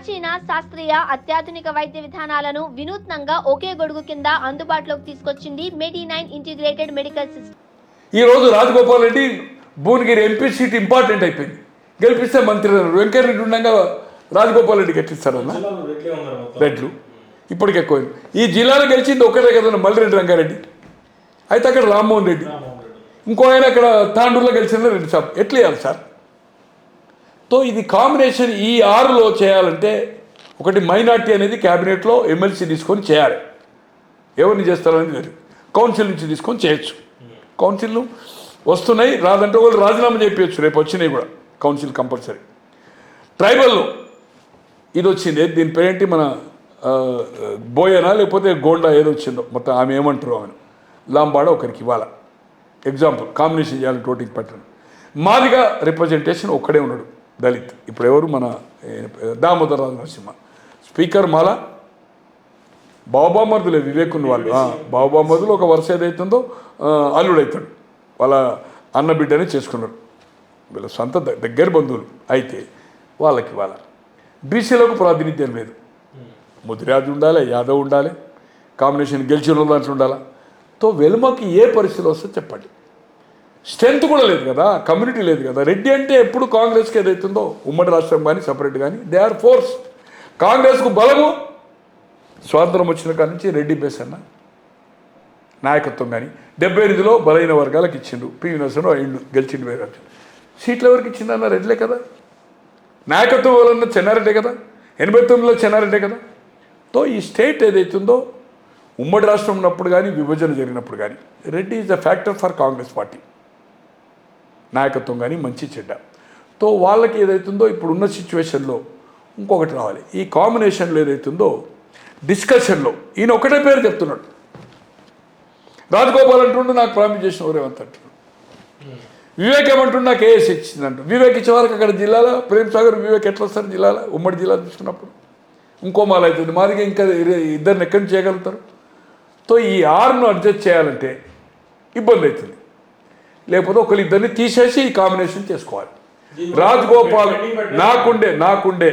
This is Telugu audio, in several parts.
ప్రాచీన శాస్త్రీయ అత్యాధునిక వైద్య విధానాలను వినూత్నంగా ఒకే గొడుగు కింద అందుబాటులోకి తీసుకొచ్చింది medi nine integrated medical system. ఈరోజు Rajagopal Reddy Bhuvanagiri MP seat important అయిపోయింది. గెలిపిస్తే మంత్రి వెంకయ్యరెడ్డి ఉండగా రాజగోపాల్ రెడ్డి గెలిపిస్తారన్న రెడ్లే ఇప్పటికి ఎక్కువైంది. ఈ జిల్లాలో గెలిచింది ఒకటే కదా మల్లిరెడ్డి రంగారెడ్డి. అయితే అక్కడ రామ్మోహన్ రెడ్డి. ఇంకో ఆయన అక్కడ తాండూరులో గెలిచిన రెడ్డి సాబ్ ఎట్లా చేయాలి సార్? సో ఇది కాంబినేషన్ ఈ ఆరులో చేయాలంటే ఒకటి మైనార్టీ అనేది క్యాబినెట్లో ఎమ్మెల్సీ తీసుకొని చేయాలి. ఎవరిని చేస్తారనేది తెలియదు. కౌన్సిల్ నుంచి తీసుకొని చేయొచ్చు. కౌన్సిల్ వస్తున్నాయి రాదంటే వాళ్ళు రాజీనామా చేయొచ్చు రేపు వచ్చినాయి కూడా. Council compulsory. ట్రైబల్లో. ఇది వచ్చింది. దీని పేరేంటి? మన బోయనా లేకపోతే గోండా ఏదో వచ్చిందో. మొత్తం ఆమె ఏమంటారు ఆమెను? లాంబాడ ఒకరికి ఇవ్వాలి. ఎగ్జాంపుల్ కాంబినేషన్ చేయాలి టోటింగ్ పట్టణం మాదిగా రిప్రజెంటేషన్ ఒక్కడే ఉన్నాడు దళిత్. ఇప్పుడు ఎవరు మన ఏ, నరసింహ. స్పీకర్ మాల బాబామర్దులే వివేకుని వాళ్ళు. బాబామర్దులు ఒక వరుస ఏదైతుందో అల్లుడైతాడు. వాళ్ళ అన్న బిడ్డనే చేసుకున్నారు వీళ్ళ సొంత దగ్గర బంధువులు అయితే వాళ్ళకి వాళ్ళ బీసీలకు ప్రాతినిధ్యం లేదు. ముదిరాజు ఉండాలి యాదవ్ ఉండాలి కాంబినేషన్ గెలిచిన వాళ్ళు దాంట్లో ఉండాలా. తో వెలుమకి ఏ పరిస్థితులు వస్తే చెప్పండి. స్ట్రెంత్ కూడా లేదు కదా కమ్యూనిటీ లేదు కదా. రెడ్డి అంటే ఎప్పుడు కాంగ్రెస్కి ఏదైతుందో ఉమ్మడి రాష్ట్రం కానీ సపరేట్ కానీ దే ఆర్ ఫోర్స్. కాంగ్రెస్కు బలము స్వాతంత్రం వచ్చిన కాడి నుంచి రెడ్డి బేస్ అన్న నాయకత్వం కానీ డెబ్బై ఎనిమిదిలో బలైన వర్గాలకు ఇచ్చిండు. పివి నరసింహరావు అయిండు గెలిచిండు వేరే సీట్లు ఎవరికి ఇచ్చిందన్న రెడ్లే కదా? నాయకత్వం ఎవరన్నా చెన్నారెడ్డే కదా? ఎనభై తొమ్మిదిలో చెన్నారెడ్డే కదా? తో ఈ స్టేట్ ఏదైతుందో ఉమ్మడి రాష్ట్రం ఉన్నప్పుడు కానీ విభజన జరిగినప్పుడు కానీ Reddy is a factor for Congress party. నాయకత్వం కానీ మంచి చెడ్డ. తో వాళ్ళకి ఏదైతుందో ఇప్పుడు ఉన్న సిచ్యువేషన్లో ఇంకొకటి రావాలి. ఈ కాంబినేషన్లో ఏదైతుందో డిస్కషన్లో ఈయన ఒకటే పేరు చెప్తున్నాడు. రాజగోపాల్ అంటుండు నాకు ప్రామిస్ చేసిన రేవంత్ అంటున్నాడు వివేక్ ఏమంటుండు నాకు ఏఎస్ ఇచ్చిందంట వివేక్ ఇచ్చే వరకు అక్కడ జిల్లాలో ప్రేమ్ సాగర్ వివేక్ ఎట్లా వస్తారు జిల్లాలో? ఉమ్మడి జిల్లా చూసుకున్నప్పుడు. ఇంకో మాల అవుతుంది మాదిగా ఇంకా ఇద్దరిని ఎక్కడి నుంచి చేయగలుగుతారు? తో ఈ ఆరును అడ్జస్ట్ చేయాలంటే ఇబ్బంది అవుతుంది. లేకపోతే ఒకరి ఇద్దరిని తీసేసి ఈ కాంబినేషన్ చేసుకోవాలి. రాజగోపాల్ నాకుండే నాకుండే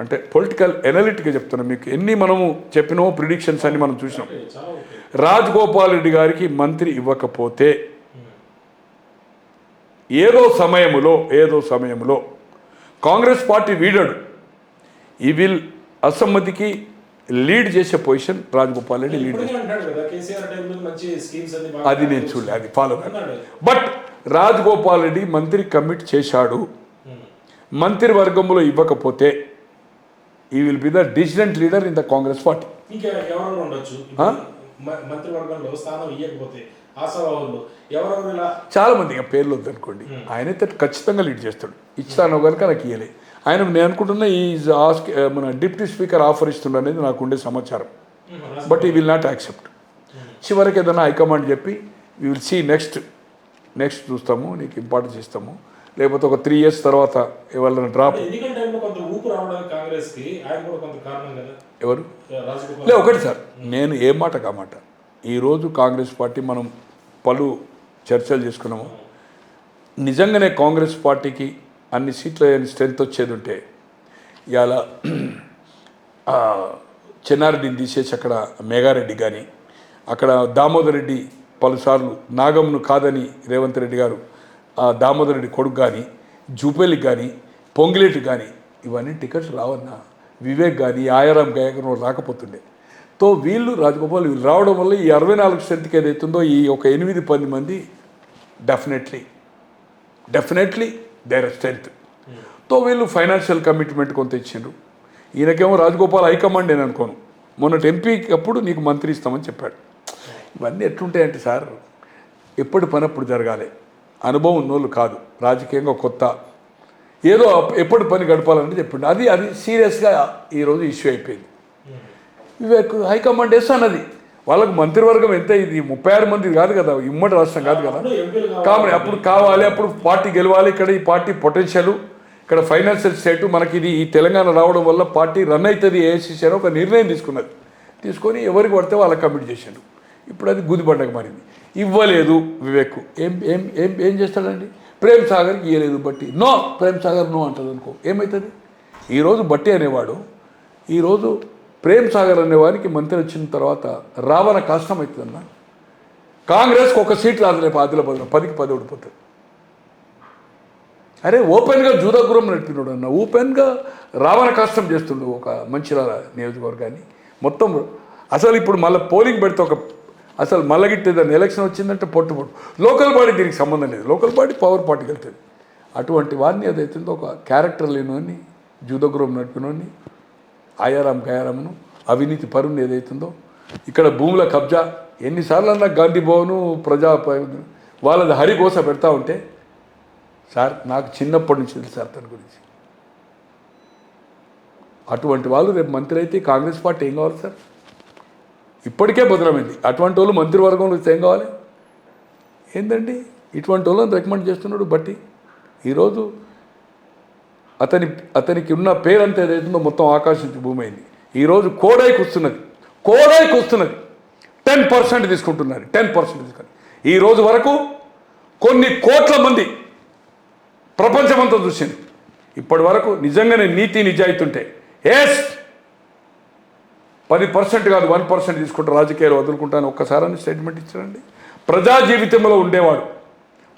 అంటే పొలిటికల్ ఎనలిటిక్గా చెప్తున్నా మీకు. ఎన్ని మనము చెప్పినామో ప్రిడిక్షన్స్ అన్ని మనం చూసినాం. రాజగోపాల్ రెడ్డి గారికి మంత్రి ఇవ్వకపోతే ఏదో సమయములో ఏదో సమయంలో కాంగ్రెస్ పార్టీ వీడడు. ఈ విల్ అసమ్మతికి లీడ్ చేసే పొజిషన్ రాజగోపాల్ రెడ్డి లీడ్ అది నేను చూడలే అది ఫాలో. బట్ రాజగోపాల్ రెడ్డి మంత్రి కమిట్ చేశాడు. మంత్రి వర్గంలో ఇవ్వకపోతే he will be the dissident leader in the Congress party మంత్రివర్గంలో చాలా మంది ఇక పేర్లు వద్దనుకోండి. ఆయనైతే ఖచ్చితంగా లీడ్ చేస్తాడు. ఇచ్చాను కనుక నాకు ఇయ్యలే. ఆయన నేను అనుకుంటున్నా ఈ ఆస్క్ మన డిప్యూటీ స్పీకర్ ఆఫర్ ఇస్తుండ అనేది నాకు ఉండే సమాచారం. బట్ ఈ విల్ నాట్ యాక్సెప్ట్ చివరికి ఏదైనా హైకమాండ్ చెప్పి we will see next next చూస్తాము నీకు ఇంపార్టెన్స్ ఇస్తాము లేకపోతే ఒక త్రీ ఇయర్స్ తర్వాత ఎవరైనా డ్రాప్ ఎవరు? లే ఒకటి సార్. నేను ఏం మాట కామాట ఈరోజు కాంగ్రెస్ పార్టీ మనం పలు చర్చలు చేసుకున్నాము. నిజంగానే కాంగ్రెస్ పార్టీకి అన్ని సీట్ల స్ట్రెంత్ వచ్చేది ఉంటే ఇవాళ చెన్నారెడ్డిని తీసేసి అక్కడ మేఘారెడ్డి కానీ అక్కడ దామోదర్ రెడ్డి పలుసార్లు నాగంను కాదని రేవంత్ రెడ్డి గారు ఆ దామోదర్ రెడ్డి కొడుకు కానీ జూపేలికి కానీ పొంగిలేటి కానీ ఇవన్నీ టికెట్స్ రావన్నా వివేక్ కానీ ఆయారాం గాయకులు రాకపోతుండే. తో వీళ్ళు రాజగోపాల్ వీళ్ళు రావడం వల్ల ఈ అరవై నాలుగు స్ట్రెంత్కి ఏదైతుందో ఈ ఒక ఎనిమిది పది మంది డెఫినెట్లీ. డెఫినెట్లీ దేర్ స్ట్రెంత్తో వీళ్ళు ఫైనాన్షియల్ కమిట్మెంట్ కొంత ఇచ్చిండ్రు. ఈయనకేమో రాజగోపాల్ హైకమాండ్ నేను అనుకోను. మొన్నటి ఎంపీకి అప్పుడు నీకు మంత్రి ఇస్తామని చెప్పాడు. ఇవన్నీ ఎట్లుంటాయంటే సార్ ఎప్పటి పని అప్పుడు జరగాలి. అనుభవం ఉన్నోళ్ళు కాదు. రాజకీయంగా కొత్త. ఏదో ఎప్పటి పని గడపాలని చెప్పిండు. అది అది సీరియస్గా ఈరోజు ఇష్యూ అయిపోయింది. వివేక్ హైకమాండ్ వేస్తా అన్నది. వాళ్ళకు మంత్రివర్గం ఎంత ఇది ముప్పై ఆరు మంది కాదు కదా ఉమ్మడి రాష్ట్రం కాదు కదా. కాబట్టి అప్పుడు కావాలి అప్పుడు పార్టీ గెలవాలి. ఇక్కడ ఈ పార్టీ పొటెన్షియల్ ఇక్కడ ఫైనాన్షియల్ స్టేట్ మనకి ఇది ఈ తెలంగాణ రావడం వల్ల పార్టీ రన్ అవుతుంది. ఏఐసిసి అని ఒక నిర్ణయం తీసుకున్నది తీసుకొని ఎవరికి పడితే వాళ్ళకి కమిట్ చేశాడు ఇప్పుడు అది గుదిబండకు మారింది. ఇవ్వలేదు వివేక్. ఏం ఏం ఏం ఏం చేస్తాడండి? ప్రేమ్ సాగర్కి ఇవ్వలేదు బట్టి. నో ప్రేమ్ సాగర్ నో అంటుంది అనుకో ఏమవుతుంది ఈరోజు బట్టి అనేవాడు ఈరోజు ప్రేమ్ సాగర్ అనే వారికి మంత్రి వచ్చిన తర్వాత రావణ కష్టం అవుతుందన్న. కాంగ్రెస్కి ఒక సీట్ రాదు రేపు ఆదిలాబాద్లో పదికి పది ఓడిపోతుంది అరే ఓపెన్గా జూదగురం నడిపినాడు అన్న. ఓపెన్గా రావణ కష్టం చేస్తుండు ఒక మంచిర్యాల నియోజకవర్గాన్ని. మొత్తం అసలు ఇప్పుడు మళ్ళీ పోలింగ్ పెడితే ఒక అసలు మళ్ళగిట్టి దాన్ని ఎలక్షన్ వచ్చిందంటే పొట్టు పొట్టు. లోకల్ బాడీ దీనికి సంబంధం లేదు. లోకల్ బాడీ పవర్ పార్టీకి వెళ్తుంది. అటువంటి వారిని ఏదైతుందో ఒక క్యారెక్టర్ లేనివాడిని జూదగురం నడిపినోని ఆయారాం గయారామును అవినీతి పరుని ఏదైతుందో. ఇక్కడ భూముల కబ్జా ఎన్నిసార్లు అన్నా గాంధీ భవను ప్రజా వాళ్ళది హరికోస పెడతా ఉంటే సార్ నాకు చిన్నప్పటి నుంచి తెలుసు సార్ తన గురించి. అటువంటి వాళ్ళు రేపు మంత్రి అయితే కాంగ్రెస్ పార్టీ ఏం కావాలి సార్? ఇప్పటికే భద్రమైంది అటువంటి వాళ్ళు మంత్రివర్గంలో వస్తే ఏం కావాలి? ఏంటండి ఇటువంటి వాళ్ళని రికమెండ్ చేస్తున్నాడు బట్టి. ఈరోజు అతని అతనికి ఉన్న పేరంతా ఏదైతుందో మొత్తం ఆకాశించి భూమి అయింది ఈరోజు కోడైకి వస్తున్నది కోడైకి వస్తున్నది టెన్ పర్సెంట్ తీసుకుంటున్నారు. టెన్ పర్సెంట్ తీసుకుని ఈ రోజు వరకు కొన్ని కోట్ల మంది ప్రపంచమంతా చూసింది. ఇప్పటి వరకు నిజంగానే నీతి నిజాయితీ ఉంటే ఎస్ పది పర్సెంట్ కాదు వన్ పర్సెంట్ తీసుకుంటే రాజకీయాలు వదులుకుంటాను. ఒక్కసారని స్టేట్మెంట్ ఇచ్చారండి. ప్రజా జీవితంలో ఉండేవాడు.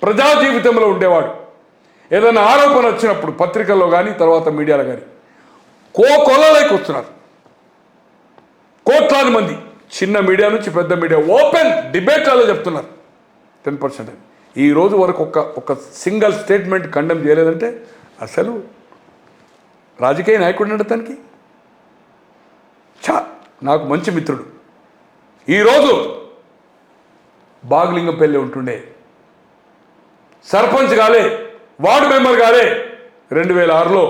ప్రజా జీవితంలో ఉండేవాడు. ఏదైనా ఆరోపణ వచ్చినప్పుడు పత్రికల్లో కానీ తర్వాత మీడియాలో కానీ కో కొలలోకి వస్తున్నారు. కోట్లాది మంది. చిన్న మీడియా నుంచి పెద్ద మీడియా. ఓపెన్ డిబేట్లలో చెప్తున్నారు. టెన్ పర్సెంట్ అని. ఈ రోజు వరకు ఒక ఒక సింగిల్ స్టేట్మెంట్ కండెమ్ చేయలేదంటే అసలు రాజకీయ నాయకుడు నడతానికి చా నాకు మంచి మిత్రుడు. ఈరోజు బాగులింగంపల్లి ఉంటుండే. సర్పంచ్ కాలే. వార్డు మెంబర్ గారే రెండు వేల ఆరులో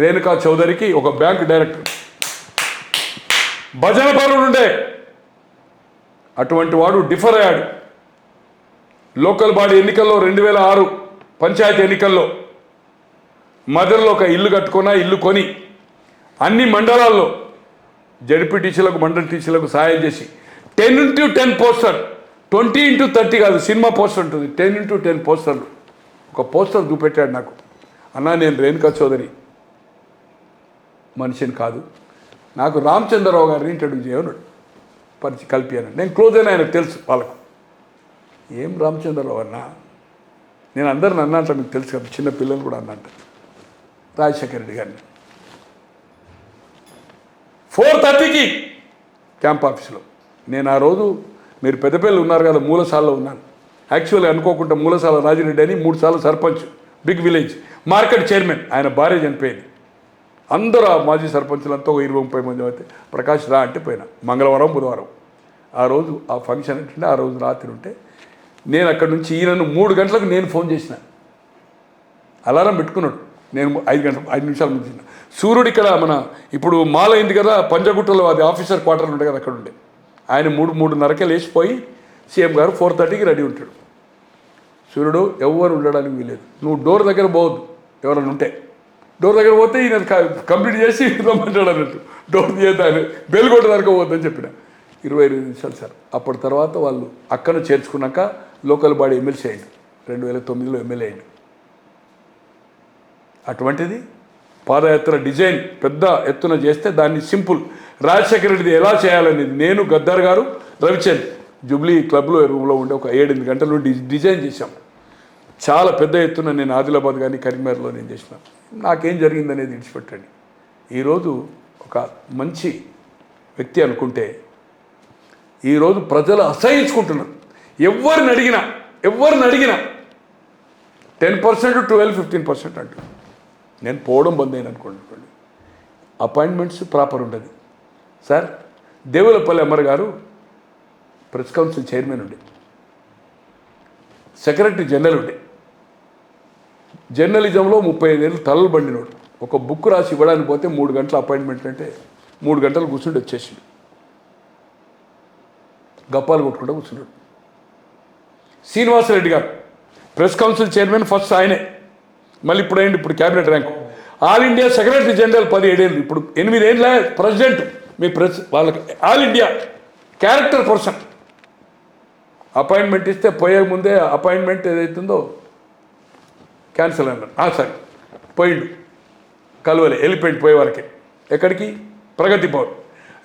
రేణుకా చౌదరికి ఒక బ్యాంక్ డైరెక్టర్. భజన పరుడు ఉండే. అటువంటి వాడు డిఫర్ అయ్యాడు. లోకల్ బాడీ ఎన్నికల్లో రెండు వేల ఆరు పంచాయతీ ఎన్నికల్లో మదర్లో ఒక ఇల్లు కట్టుకున్నా ఇల్లు కొని అన్ని మండలాల్లో జడిపి టీచర్లకు మండల టీచర్లకు సహాయం చేసి ten into ten poster twenty into thirty కాదు సినిమా పోస్టర్ ఉంటుంది టెన్ ఇంటూ టెన్ పోస్టర్లు. ఒక పోస్టర్ చూపెట్టాడు నాకు. అన్నా నేను రేణుకా చౌదరి. మనిషిని కాదు. నాకు రామచంద్రరావు గారిని ఇంట్రడ్యూస్ చేయమన్నాడు. పరిచి కలిపాను నేను క్లోజ్ అయిన ఆయనకు తెలుసు వాళ్ళకు. ఏం రామచంద్రరావు అన్నా? నేను అందరిని అన్నంట మీకు తెలుసు కదా చిన్న పిల్లలు కూడా అన్నంట రాజశేఖర రెడ్డి గారిని. ఫోర్ థర్టీకి క్యాంప్ ఆఫీస్లో. నేను ఆ రోజు మీరు పెద్దపల్లి ఉన్నారు కదా మూలసాల్లో ఉన్నాను. యాక్చువల్గా అనుకోకుండా మూలసాల రాజిరెడ్డి అని మూడు సార్లు sarpanch big village market chairman ఆయన భార్య చనిపోయింది. అందరూ ఆ మాజీ సర్పంచులంతా ఒక ఇరవై ముప్పై మంది అయితే ప్రకాష్ రా అంటే పోయినా మంగళవారం బుధవారం. ఆ రోజు ఆ ఫంక్షన్ ఏంటంటే ఆ రోజు రాత్రి ఉంటే నేను అక్కడి నుంచి ఈయనను మూడు గంటలకు నేను ఫోన్ చేసిన. అలారం పెట్టుకున్నాడు. నేను ఐదు గంటల ఐదు నిమిషాల ముందు చేసిన సూర్యుడు ఇక్కడ మన ఇప్పుడు మాల అయింది కదా పంజగుట్టలో అది ఆఫీసర్ క్వార్టర్ ఉండే కదా అక్కడ ఉండే. ఆయన మూడు మూడున్నరకే లేచిపోయి సీఎం గారు ఫోర్ థర్టీకి రెడీ ఉంటాడు. సూర్యుడు ఎవరు ఉండడానికి వీలేదు నువ్వు డోర్ దగ్గర పోవద్దు. ఎవరైనా ఉంటే. డోర్ దగ్గర పోతే ఈయన కంప్లీట్ చేసి రమ్మంటాడు అన్నట్టు. డోర్ తీయద్దు ఆయన బెల్ కొట్టడానికి పోవద్దని చెప్పిన. ఇరవై ఐదు నిమిషాలు సార్. అప్పటి తర్వాత వాళ్ళు అక్కను చేర్చుకున్నాక లోకల్ బాడీ ఎమ్మెల్సీ అయింది రెండు వేల తొమ్మిదిలో ఎమ్మెల్యే అయ్యిండు అటువంటిది పాదయాత్ర డిజైన్ పెద్ద ఎత్తున చేస్తే దాన్ని సింపుల్. రాజశేఖర రెడ్డిది ఎలా చేయాలనేది నేను గద్దర్ గారు రవిచంద్ జూబ్లీ క్లబ్లో రూమ్లో ఉండే ఒక ఏడెనిమిది గంటలు డిజైన్ చేశాం. చాలా పెద్ద ఎత్తున నేను ఆదిలాబాద్ కానీ కరీంనగర్లో నేను చేసిన. నాకేం జరిగిందనేది విడిచిపెట్టండి. ఈరోజు ఒక మంచి వ్యక్తి అనుకుంటే ఈరోజు ప్రజలు అసహించుకుంటున్నారు ఎవరిని అడిగినా ఎవరిని అడిగినా ten percent twelve fifteen percent అంటు. నేను పోవడం బంద్ అయిన అనుకోండి. అపాయింట్మెంట్స్ ప్రాపర్ ఉండదు. Sir Devulapalli Ammar garu press council chairman ఉండే. సెక్రటరీ జనరల్ ఉండే. జర్నలిజంలో ముప్పై ఐదేళ్ళు తలలు బండినోడు. ఒక బుక్ రాసి ఇవ్వడానికి పోతే మూడు గంటల అపాయింట్మెంట్ అంటే మూడు గంటలు కూర్చుండి వచ్చేసిండు. గప్పాలు కొట్టుకుంటూ కూర్చున్నాడు. శ్రీనివాసరెడ్డి గారు ప్రెస్ కౌన్సిల్ చైర్మన్ ఫస్ట్ ఆయనే. మళ్ళీ ఇప్పుడు అయింది ఇప్పుడు cabinet rank. All India secretary general పది ఏడేళ్ళు ఇప్పుడు ఎనిమిదేళ్ళ ప్రెసిడెంట్ మీ ప్రెస్ వాళ్ళకి. All India character person. Appointment ఇస్తే పోయే ముందే అపాయింట్మెంట్ ఏదైతుందో క్యాన్సిల్ అన్నారు సరే పోయిండు. కలువలే. వెళ్ళిపోయింది పోయే వరకే ఎక్కడికి? ప్రగతి భవన్.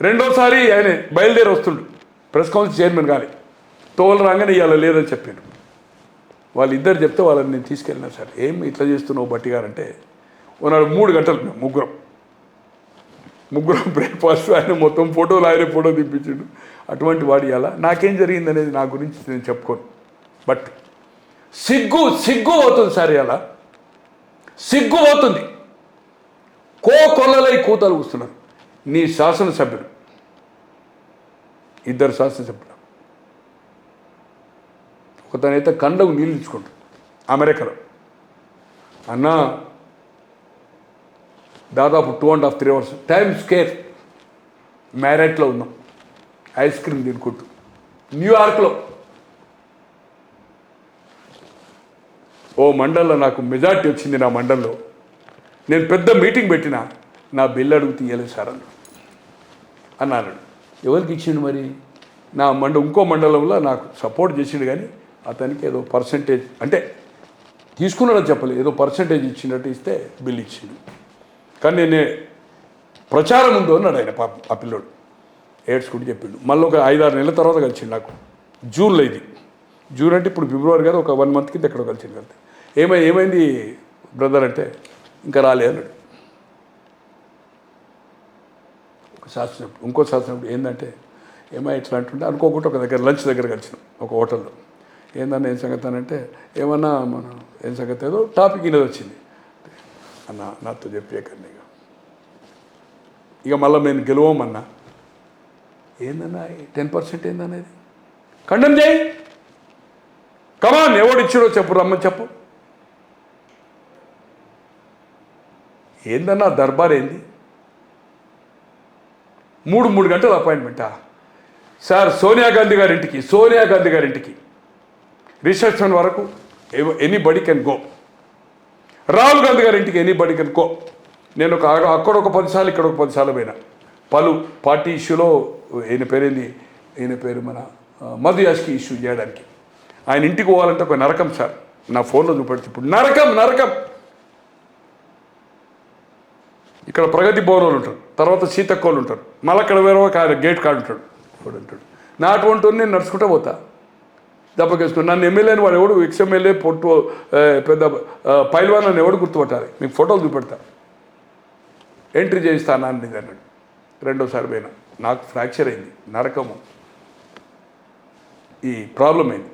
రెండోసారి ఆయన బయలుదేరి వస్తుండు. ప్రెస్ కౌన్సిల్ చైర్మన్ కానీ తోలు రాగానే ఇవాళ లేదని చెప్పాను వాళ్ళిద్దరు చెప్తే వాళ్ళని నేను తీసుకెళ్ళినా సార్. ఏం ఇట్లా చేస్తున్నావు బట్టి గారంటే ఉన్నాడు మూడు గంటలు మేము ముగ్గురం. ముగ్గురం బ్రేక్ఫాస్ట్ ఆయన మొత్తం ఫోటోలు ఆయన ఫోటో దింపించిండు. అటువంటి వాడు అలా నాకేం జరిగింది అనేది నా గురించి నేను చెప్పుకోను. బట్ సిగ్గు సిగ్గు అవుతుంది సార్ ఇలా సిగ్గు అవుతుంది. కో కొల్లలై కూతలు కూస్తున్నారు. నీ శాసనసభ్యులు. ఇద్దరు శాసనసభ్యులు. ఒకతనైతే కండకు నీళ్ళు ఇచ్చుకుంటాడు. అమెరికాలో. అన్న దాదాపు two and half three hours Times Square మ్యారెట్లో ఉన్నాం. ఐస్ క్రీమ్ తినుకుంటూ. న్యూయార్క్లో. ఓ మండల్లో నాకు మెజార్టీ వచ్చింది నా మండల్లో. నేను పెద్ద మీటింగ్ పెట్టిన నా బిల్లు అడుగు తీయలేదు సార్ అన్నాడు. అన్నాడు. ఎవరికి ఇచ్చిండు మరి? నా మండ ఇంకో మండలంలో నాకు సపోర్ట్ చేసిండు కానీ అతనికి ఏదో పర్సంటేజ్ అంటే తీసుకున్నాడని చెప్పలేదు. ఏదో పర్సంటేజ్ ఇచ్చినట్టు ఇస్తే బిల్ ఇచ్చిండు. కానీ నేను ప్రచారం ఉందో అన్నాడు ఆయన పాప ఆ పిల్లోడు. ఏడ్చుకుంటూ చెప్పిండు. మళ్ళీ ఒక ఐదారు నెలల తర్వాత కలిసిండు నాకు. జూన్లో ఇది. జూన్ అంటే ఇప్పుడు ఫిబ్రవరి కదా ఒక వన్ మంత్ కింద ఎక్కడో కలిసింది కలిసి ఏమై ఏమైంది బ్రదర్ అంటే ఇంకా రాలే అన్నాడు. ఒక శాస్త్రం ఇంకో శాస్త్రం ఏంటంటే ఏమో ఇట్లా అంటుంటే అనుకోకుండా ఒక దగ్గర లంచ్ దగ్గర కలిసినాం ఒక హోటల్లో. ఏందన్న ఏం సంగతి అని అంటే ఏమన్నా మన ఏం సంగతి ఏదో టాపిక్ అనేది వచ్చింది. అన్న నాతో చెప్పే కన్నా ఇక ఇక మళ్ళీ మేము గెలవమన్నా ఏందన్నా? టెన్ పర్సెంట్ ఏందనేది ఖండం చేయి. కమాన్ ఎవడు ఇచ్చిడో చెప్పు రమ్మని చెప్పు. ఏందన్నా దర్బార్ ఏంది? మూడు మూడు గంటల అపాయింట్మెంటా? సార్ సోనియా గాంధీ గారింటికి సోనియా గాంధీ గారింటికి. రిసెప్షన్ వరకు ఎనీ బడి కెన్ గో. రాహుల్ గాంధీ గారి ఇంటికి ఎనీ బడి కెన్ గో. నేను ఒక అక్కడ ఒక పదిసార్లు ఇక్కడ ఒక పదిసార్లు పోయినా. పలు పార్టీ ఇష్యూలో ఈయన పేరేంది? ఈయన పేరు మన మధు యాష్కి ఇష్యూ చేయడానికి. ఆయన ఇంటికి పోవాలంటే ఒక నరకం సార్. నా ఫోన్లో చూపెడితే ఇప్పుడు నరకం నరకం! ఇక్కడ ప్రగతి భవన్ వాళ్ళు ఉంటారు. తర్వాత సీతక్కోళ్ళు ఉంటారు. మళ్ళీ అక్కడ వేరే ఒక ఆయన గేట్ కాడు ఉంటాడు. వాడు ఉంటాడు నా అటువంటి నేను నడుచుకుంటూ పోతా. దెబ్బకేసుకుని నన్ను ఎమ్మెల్యేని వాడు ఎవడు? ఎక్స్ ఎమ్మెల్యే పొట్టు పెద్ద పైల్వాన్ నన్ను ఎవడు గుర్తుపట్టాలి? మీకు ఫోటోలు చూపెడతా. ఎంట్రీ చేయిస్తాను? అన్నది అన్నాడు. రెండోసారి పోయినా. నాకు ఫ్రాక్చర్ అయింది నరకము. ఈ ప్రాబ్లం అయింది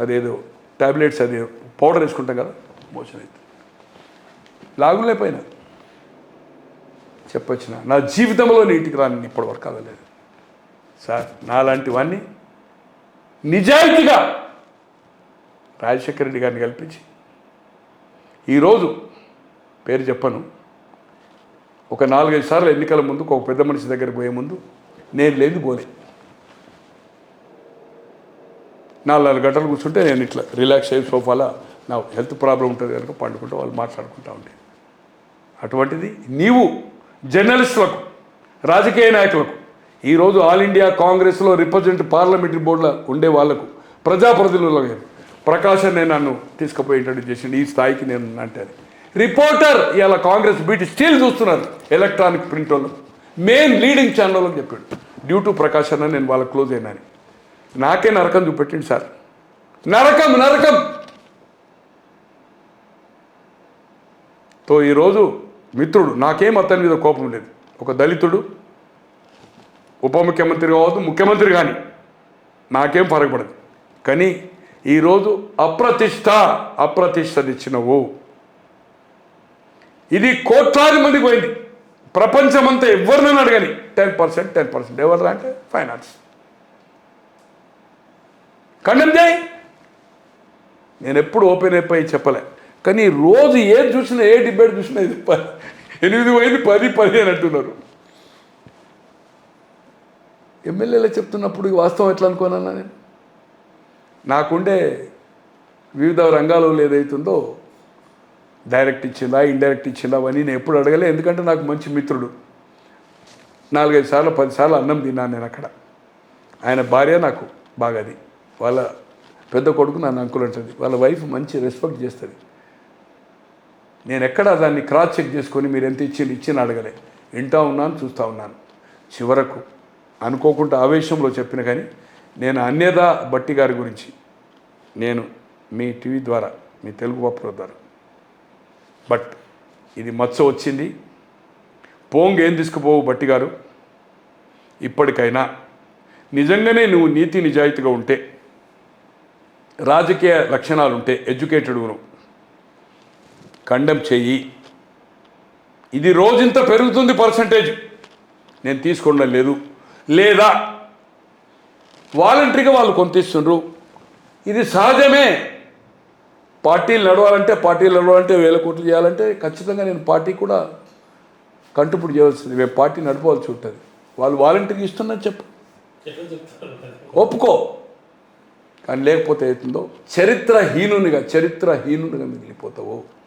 అదేదో టాబ్లెట్స్ అది పౌడర్ వేసుకుంటాం కదా మోషన్ అయితే. లాగులేకపోయినా చెప్పొచ్చిన? నా జీవితంలో నీటికి రాని ఇప్పటివరకు అవ్వలేదు సార్ నాలాంటివన్నీ నిజాయితీగా రాజశేఖర రెడ్డి గారిని కల్పించి ఈరోజు పేరు చెప్పను. ఒక నాలుగైదు సార్లు ఎన్నికల ముందు ఒక పెద్ద మనిషి దగ్గర పోయే ముందు నేను లేదు పోలే నాలుగు నాలుగు గంటలు కూర్చుంటే నేను ఇట్లా రిలాక్స్ అయ్యి సోఫాలో నా హెల్త్ ప్రాబ్లం ఉంటుంది కనుక పండుకుంటూ వాళ్ళు మాట్లాడుకుంటూ ఉండే. అటువంటిది నీవు జర్నలిస్టులకు రాజకీయ నాయకులకు ఈరోజు ఆల్ ఇండియా కాంగ్రెస్లో రిప్రజెంట్ పార్లమెంటరీ బోర్డులో ఉండే వాళ్ళకు ప్రజాప్రతినిధులకు ప్రకాశం నేను నన్ను తీసుకుపోయి ఇంట్రడ్యూస్ చేసిండు. ఈ స్థాయికి నేను అంటే రిపోర్టర్ ఇవాళ కాంగ్రెస్ బీట్ స్టీల్ చూస్తున్నారు ఎలక్ట్రానిక్ ప్రింట్ వాళ్ళు. మెయిన్ లీడింగ్ ఛానల్ అని చెప్పాడు. డ్యూ టు ప్రకాశ్ అన్న నేను వాళ్ళకి క్లోజ్ అయినాను నాకే నరకం చూపెట్టింది సార్. నరకం నరకం! తో ఈరోజు మిత్రుడు నాకేం అతని మీద కోపం లేదు. ఒక దళితుడు ఉప ముఖ్యమంత్రి కావద్దు ముఖ్యమంత్రి కానీ. నాకేం పడదు కానీ ఈరోజు అప్రతిష్ట అప్రతిష్ట తెచ్చినవు. ఇది కోట్లాది మందికి పోయింది. ప్రపంచమంతా ఎవరినైనా అడగని? Ten percent ten percent. ఎవరు అంటే ఫైనాన్స్. ఖండం చేయి. నేను ఎప్పుడు ఓపెన్ అయిపోయి చెప్పలే. కానీ రోజు ఏది చూసినా ఏ డిబేట్ చూసినా ఇది ఎనిమిది పోయింది పది పది అని అంటున్నారు. ఎమ్మెల్యేలు చెప్తున్నప్పుడు వాస్తవం ఎట్లా అనుకోనన్నా నేను? నాకుండే వివిధ రంగాలలో ఏదైతుందో డైరెక్ట్ ఇచ్చిందా ఇండైరెక్ట్ ఇచ్చిందా అని నేను ఎప్పుడు అడగలే. ఎందుకంటే నాకు మంచి మిత్రుడు. నాలుగైదు సార్లు పదిసార్లు అన్నం తిన్నాను నేను అక్కడ. ఆయన భార్య నాకు బాగాది వాళ్ళ పెద్ద కొడుకు నన్ను అంకులు అంటుంది. వాళ్ళ వైఫ్ మంచి రెస్పెక్ట్ చేస్తుంది. నేను ఎక్కడ దాన్ని క్రాస్ చెక్ చేసుకొని మీరు ఎంత ఇచ్చింది ఇచ్చిన అడగలే. వింటా ఉన్నాను చూస్తూ ఉన్నాను. చివరకు అనుకోకుండా ఆవేశంలో చెప్పిన కానీ నేను అన్యదా బట్టి గారి గురించి నేను మీ టీవీ ద్వారా మీ తెలుగు పప్పుల ద్వారా బట్ ఇది మత్స వచ్చింది. పోంగ్ ఏం తీసుకుపోవు బట్టి గారు? ఇప్పటికైనా నిజంగానే నువ్వు నీతి నిజాయితీగా ఉంటే రాజకీయ లక్షణాలు ఉంటే ఎడ్యుకేటెడ్ కండెమ్ చెయ్యి. ఇది రోజంత పెరుగుతుంది పర్సంటేజ్. నేను తీసుకోవడం లేదు. లేదా వాలంటరీగా వాళ్ళు కొంత ఇస్తుండ్రు. ఇది సహజమే. పార్టీలు నడవాలంటే పార్టీలు నడవాలంటే వేల కోట్లు చేయాలంటే ఖచ్చితంగా నేను పార్టీ కూడా కంటుపుడు చేయవలసింది మేము పార్టీ నడపవలసి ఉంటుంది. వాళ్ళు వాలంటీర్కి ఇస్తున్నది చెప్పు. ఒప్పుకో. కానీ లేకపోతే అవుతుందో చరిత్రహీనునిగా చరిత్రహీనునిగా మిగిలిపోతావు.